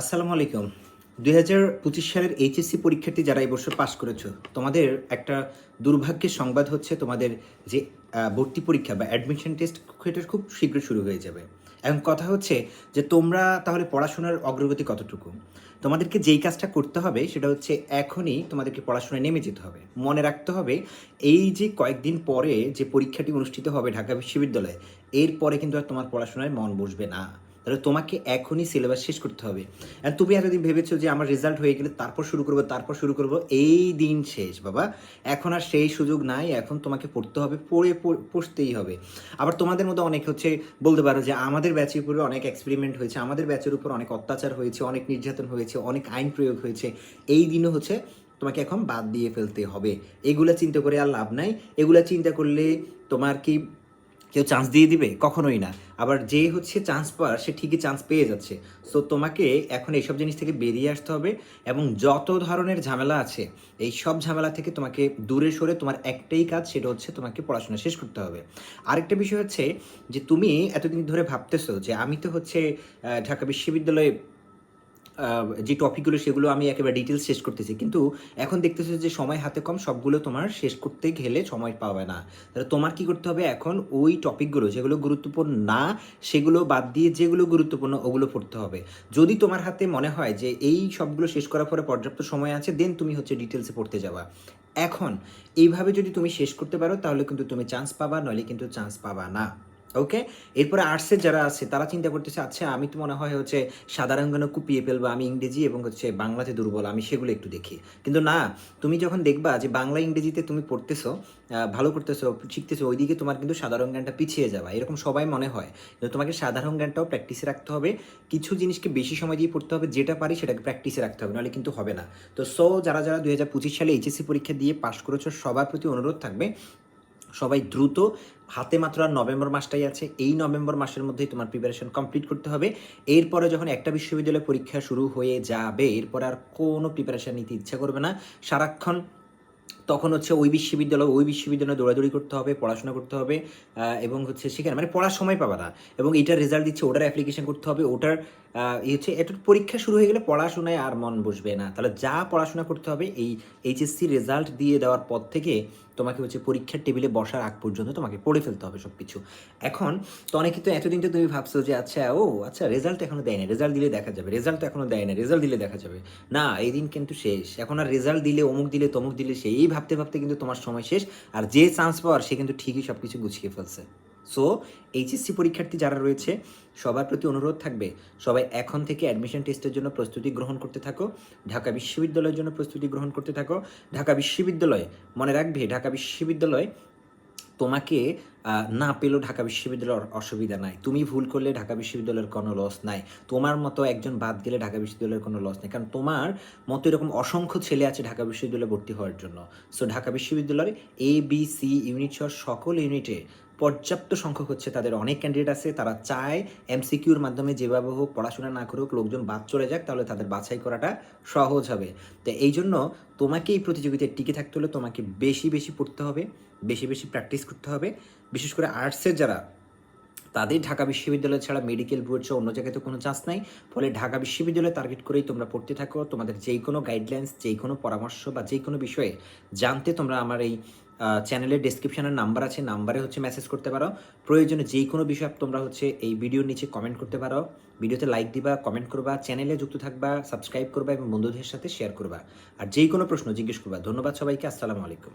আসসালামু আলাইকুম। দুই হাজার পঁচিশ সালের এইচএসসি পরীক্ষার্থী যারা এই বছর পাশ করেছ, তোমাদের একটা দুর্ভাগ্যের সংবাদ হচ্ছে তোমাদের যে ভর্তি পরীক্ষা বা অ্যাডমিশন টেস্ট সেটা খুব শীঘ্র শুরু হয়ে যাবে। এখন কথা হচ্ছে যে, তোমরা তাহলে পড়াশোনার অগ্রগতি কতটুকু? তোমাদেরকে যেই কাজটা করতে হবে সেটা হচ্ছে এখনই তোমাদেরকে পড়াশোনায় নেমে যেতে হবে। মনে রাখতে হবে, এই যে কয়েকদিন পরে যে পরীক্ষাটি অনুষ্ঠিত হবে ঢাকা বিশ্ববিদ্যালয়ে, এরপরে কিন্তু আর তোমার পড়াশোনায় মন বসবে না। তাহলে তোমাকে এখনই সিলেবাস শেষ করতে হবে। আর তুমি এতদিন ভেবেছো যে আমার রেজাল্ট হয়ে গেলে তারপর শুরু করব, তারপর শুরু করব, এই দিন শেষ বাবা। এখন আর সেই সুযোগ নাই, এখন তোমাকে পড়তে হবে, পড়ে পড়তেই হবে। আবার তোমাদের মধ্যে অনেক হচ্ছে বলতে পারো যে আমাদের ব্যাচের উপরে অনেক এক্সপেরিমেন্ট হয়েছে, আমাদের ব্যাচের উপর অনেক অত্যাচার হয়েছে, অনেক নির্যাতন হয়েছে, অনেক আইন প্রয়োগ হয়েছে। এই দিনও হচ্ছে তোমাকে এখন বাদ দিয়ে ফেলতে হবে। এগুলা চিন্তা করে আর লাভ নাই। এগুলা চিন্তা করলে তোমার কি কেউ চান্স দিয়ে দিবে? কখনোই না। আবার যে হচ্ছে চান্স পাওয়ার সে ঠিকই চান্স পেয়ে যাচ্ছে। সো তোমাকে এখন এইসব জিনিস থেকে বেরিয়ে আসতে হবে এবং যত ধরনের ঝামেলা আছে, এই সব ঝামেলা থেকে তোমাকে দূরে সরে তোমার একটাই কাজ, সেটা হচ্ছে তোমাকে পড়াশোনা শেষ করতে হবে। আরেকটা বিষয় হচ্ছে যে, তুমি এতদিন ধরে ভাবতেছো যে, আমি তো হচ্ছে ঢাকা বিশ্ববিদ্যালয়ে যে টপিকগুলো, সেগুলো আমি একেবারে ডিটেলস শেষ করতেছি। কিন্তু এখন দেখতেছো যে সময় হাতে কম, সবগুলো তোমার শেষ করতে গেলে সময় পাবে না। তাহলে তোমার কি করতে হবে এখন? ওই টপিকগুলো, যেগুলো গুরুত্বপূর্ণ না, সেগুলো বাদ দিয়ে যেগুলো গুরুত্বপূর্ণ, ওগুলো পড়তে হবে। যদি তোমার হাতে মনে হয় যে এই সবগুলো শেষ করার পরে পর্যাপ্ত সময় আছে দেন তুমি হচ্ছে ডিটেলসে পড়তে যাবা। এখন, এইভাবে যদি তুমি শেষ করতে পারো, তাহলে কিন্তু তুমি চান্স পাবা, নইলে কিন্তু চান্স পাবা না। ওকে এরপরে আর্টসের যারা আছে, তারা চিন্তা করতেছে আচ্ছা আমি তো মনে হয় হচ্ছে সাধারণ জ্ঞানে কুপিয়ে ফেলব, আমি ইংরেজি এবং হচ্ছে বাংলাতে দুর্বল, আমি সেগুলো একটু দেখি। কিন্তু না, তুমি যখন দেখবা যে বাংলা, ইংরেজিতে তুমি পড়তেছো ভালো করতেছো, শিখতেছো, ওইদিকে তোমার কিন্তু সাধারণ জ্ঞানটা পিছিয়ে যাবা এরকম সবাই মনে হয়। কিন্তু তোমাকে সাধারণ জ্ঞানটাও প্র্যাকটিসে রাখতে হবে, কিছু জিনিসকে বেশি সময় দিয়ে পড়তে হবে, যেটা পারি সেটাকে প্র্যাকটিসে রাখতে হবে, নাহলে কিন্তু হবে না। তো সো যারা যারা দুই হাজার পঁচিশ সালে এইচএসসি পরীক্ষা দিয়ে পাশ করেছ, সবার প্রতি অনুরোধ থাকবে, সবাই দ্রুত হাতে মাত্র আর নভেম্বর মাসটাই আছে, এই নভেম্বর মাসের মধ্যেই তোমার প্রিপারেশন কমপ্লিট করতে হবে। এরপরে যখন একটা বিশ্ববিদ্যালয় পরীক্ষা শুরু হয়ে যাবে, এরপরে আর কোনো প্রিপারেশন নিতে ইচ্ছা করবে না। সারাক্ষণ তখন হচ্ছে ওই বিশ্ববিদ্যালয়, ওই বিশ্ববিদ্যালয়ে দৌড়াদৌড়ি করতে হবে, পড়াশোনা করতে হবে এবং হচ্ছে সেখানে মানে পড়ার সময় পাবে না। এবং এটার রেজাল্ট দিচ্ছে, ওটার অ্যাপ্লিকেশন করতে হবে, ওটার হচ্ছে এটার পরীক্ষা শুরু হয়ে গেলে পড়াশোনায় আর মন বসবে না। তাহলে যা পড়াশোনা করতে হবে, এই এইচএসসি রেজাল্ট দিয়ে দেওয়ার পর থেকে তোমাকে হচ্ছে পরীক্ষার টেবিলে বসার আগ পর্যন্ত তোমাকে পড়ে ফেলতে হবে সব কিছু এখন তো অনেকে তো এতদিন তো তুমি ভাবছ যে আচ্ছা ও আচ্ছা রেজাল্ট এখনও দেয় না রেজাল্ট দিলে দেখা যাবে রেজাল্ট এখনও দেয় না রেজাল্ট দিলে দেখা যাবে। না, এই দিন কিন্তু শেষ। এখন আর রেজাল্ট দিলে, অমুক দিলে, তমুক দিলে, সেই ভাবতে ভাবতে কিন্তু তোমার সময় শেষ। আর যে চান্স পাওয়ার, সে কিন্তু ঠিকই সব কিছু গুছিয়ে ফেলছে। সো এইচএসসি পরীক্ষার্থী যারা রয়েছে, সবার প্রতি অনুরোধ থাকবে, সবাই এখন থেকে অ্যাডমিশন টেস্টের জন্য প্রস্তুতি গ্রহণ করতে থাকো, ঢাকা বিশ্ববিদ্যালয়ের জন্য প্রস্তুতি গ্রহণ করতে থাকো। ঢাকা বিশ্ববিদ্যালয়, মনে রাখবে ঢাকা বিশ্ববিদ্যালয় তোমাকে না পেলেও ঢাকা বিশ্ববিদ্যালয়ের অসুবিধা নাই। তুমি ভুল করলে ঢাকা বিশ্ববিদ্যালয়ের কোনো লস নাই। তোমার মতো একজন বাদ গেলে ঢাকা বিশ্ববিদ্যালয়ের কোনো লস নেই। কারণ তোমার মতো এরকম অসংখ্য ছেলে আছে ঢাকা বিশ্ববিদ্যালয়ে ভর্তি হওয়ার জন্য। সো ঢাকা বিশ্ববিদ্যালয়ের এ বি সি ইউনিট সহ সকল ইউনিটে পর্যাপ্ত সংখ্যক হচ্ছে তাদের অনেক ক্যান্ডিডেট আছে, তারা চায় এমসিকিউর মাধ্যমে যেভাবে হোক পড়াশোনা না করে হোক লোকজন বাদ চলে যাক, তাহলে তাদের বাছাই করাটা সহজ হবে। তো এই জন্য তোমাকে এই প্রতিযোগিতায় টিকে থাকতে হলে তোমাকে বেশি বেশি পড়তে হবে, বেশি বেশি প্র্যাকটিস করতে হবে। বিশেষ করে আর্টসের যারা, তাদের ঢাকা বিশ্ববিদ্যালয় ছাড়া মেডিকেল বোর্ড সহ অন্য জায়গায় তো কোনো চান্স নাই। ফলে ঢাকা বিশ্ববিদ্যালয় টার্গেট করেই তোমরা পড়তে থাকো। তোমাদের যেই কোনো গাইডলাইন্স যেই কোনো পরামর্শ বা যেই কোনো বিষয়ে জানতে তোমরা আমার এই চ্যানেলের ডেসক্রিপশনের নাম্বার আছে নাম্বারে হচ্ছে মেসেজ করতে পারো। প্রয়োজনে যে কোনো বিষয় তোমরা হচ্ছে এই ভিডিওর নিচে কমেন্ট করতে পারো। ভিডিওতে লাইক দিবা কমেন্ট করবা চ্যানেলে যুক্ত থাকবা সাবস্ক্রাইব করবা এবং বন্ধুদের সাথে শেয়ার করবা। আর যেই কোনো প্রশ্ন জিজ্ঞেস করবা। ধন্যবাদ সবাইকে, আসসালামু আলাইকুম।